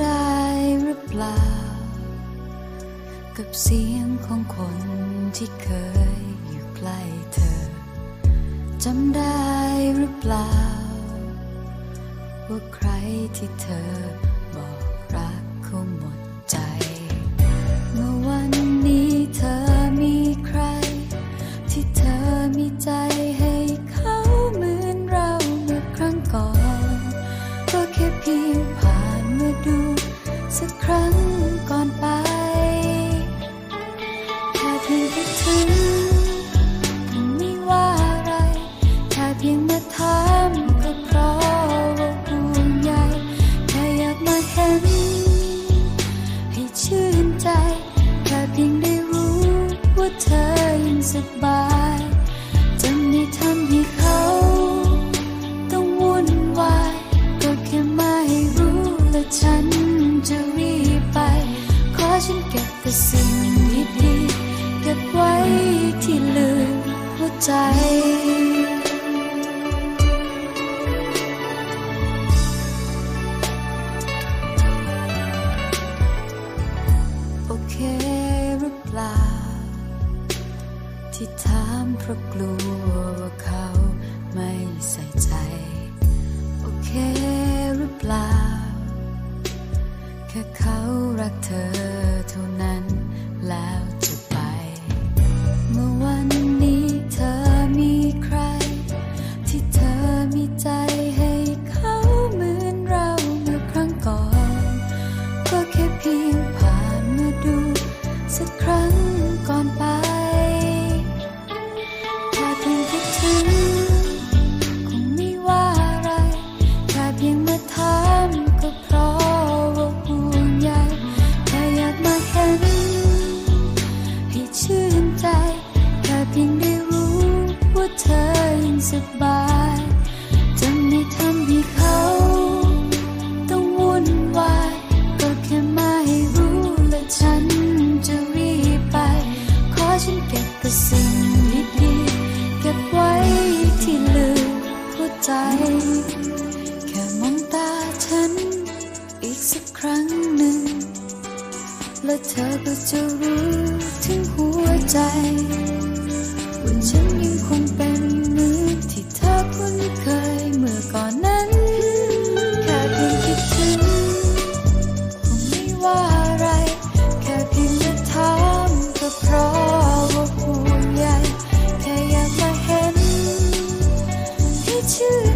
ได้หรือเปล่า กับเสียงของคนที่เคยอยู่ใกล้เธอจำได้หรือเปล่า ว่าใครที่เธอ through the time. ที่ลืมหัวใจโอเคหรือเปล่า ที่ถามเพราะกลัวว่าเขาไม่ใส่ใจ โอเค ใจ แค่มองตาฉัน อีกสักครั้งหนึ่ง และเธอก็จะรู้ถึงหัวใจว่าฉันยังคง should